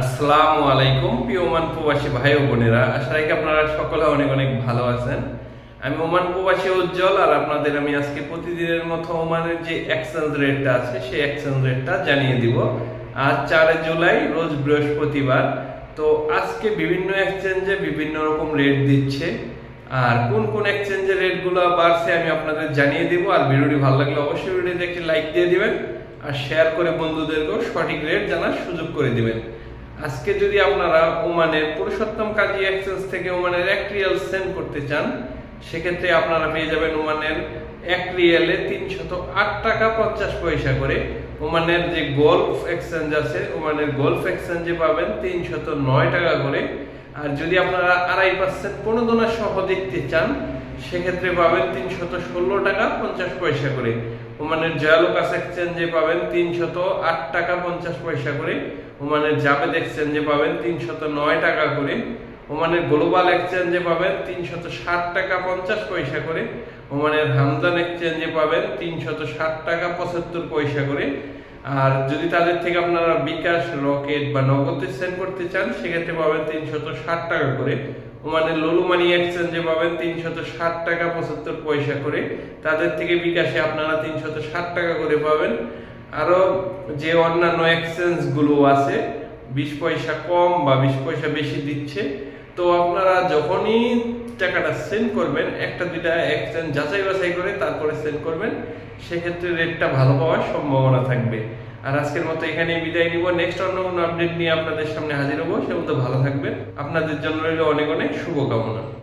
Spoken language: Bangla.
আসসালামু আলাইকুম প্রিয় ওমান প্রবাসী ভাই ও বোনেরা। আশা রাখি আপনারা সকলে অনেক অনেক ভালো আছেন। আমি ওমান প্রবাসী উজ্জ্বল আর আপনাদের আমি আজকে প্রতিদিনের মতো ওমানের যে এক্সচেঞ্জ রেটটা আছে, সেই এক্সচেঞ্জ রেটটা জানিয়ে দিব। আজ চার জুলাই, রোজ বৃহস্পতিবার। তো আজকে বিভিন্ন এক্সচেঞ্জে বিভিন্ন রকম রেট দিচ্ছে। আর কোন কোন এক্সচেঞ্জের রেটগুলো বাড়ছে আমি আপনাদের জানিয়ে দিব। আর ভিডিওটি ভালো লাগলে অবশ্যই ভিডিওতে একটি লাইক দিয়ে দিবেন। আর শেয়ার করে বন্ধুদেরকেও সঠিক রেট জানার সুযোগ করে দিবেন। আজকে যদি আপনারা ওমানের পুরুষোত্তম কাজী এক্সচেঞ্জ থেকে ওমানের এক রিয়াল সেন্ড করতে চান, সেক্ষেত্রে আপনারা পেয়ে যাবেন ওমানের এক রিয়ালে তিনশত আট টাকা পঞ্চাশ পয়সা করে। ওমানের যে গল্ফ এক্সচেঞ্জ আছে, ওমানের গল্ফ এক্সচেঞ্জে পাবেন তিনশত নয় টাকা করে। আর যদি আপনারা আড়াই পার্সেন্ট প্রণোদনা সহ দেখতে চান, সেক্ষেত্রে পাবেন তিনশত ষোলো টাকা পঞ্চাশ পয়সা করে। ওমানের জয়ালুকাস এক্সচেঞ্জে পাবেন তিনশত আট টাকা পঞ্চাশ পয়সা করে। ওমানের জাবেদ এক্সচেঞ্জে পাবেন তিনশত নয় টাকা করে। ওমানের গ্লোবাল এক্সচেঞ্জে পাবেন তিনশত ষাট টাকা পঞ্চাশ পয়সা করে। ওমানের হামদান এক্সচেঞ্জে পাবেন তিনশত ষাট টাকা পঁচাত্তর পয়সা করে। আর যদি তাদের থেকে আপনারা বিকাশ, রকেট বা নগদে সেন্ড করতে চান, সেক্ষেত্রে পাবেন তিনশত ষাট টাকা করে। ওমানের ললু মানি এক্সচেঞ্জে পাবেন তিনশত ষাট টাকা পঁচাত্তর পয়সা করে। তাদের থেকে বিকাশে আপনারা তিনশত ষাট টাকা করে পাবেন। আরও যে অন্যান্য এক্সচেঞ্জগুলো আছে, বিশ পয়সা কম বা বিশ পয়সা বেশি দিচ্ছে। তো আপনারা যখনই টাকাটা সেন্ড করবেন, একটা দুইটা এক্সচেঞ্জ যাচাই বাছাই করে তারপরে সেন্ড করবেন, সেক্ষেত্রে রেটটা ভালো পাওয়ার সম্ভাবনা থাকবে। আর আজকের মতো এখানে বিদায় নিব। নেক্সট অন্য কোনো আপডেট নিয়ে আপনাদের সামনে হাজির হব, সে মতো ভালো থাকবেন। আপনাদের জন্য রইল অনেক অনেক শুভকামনা।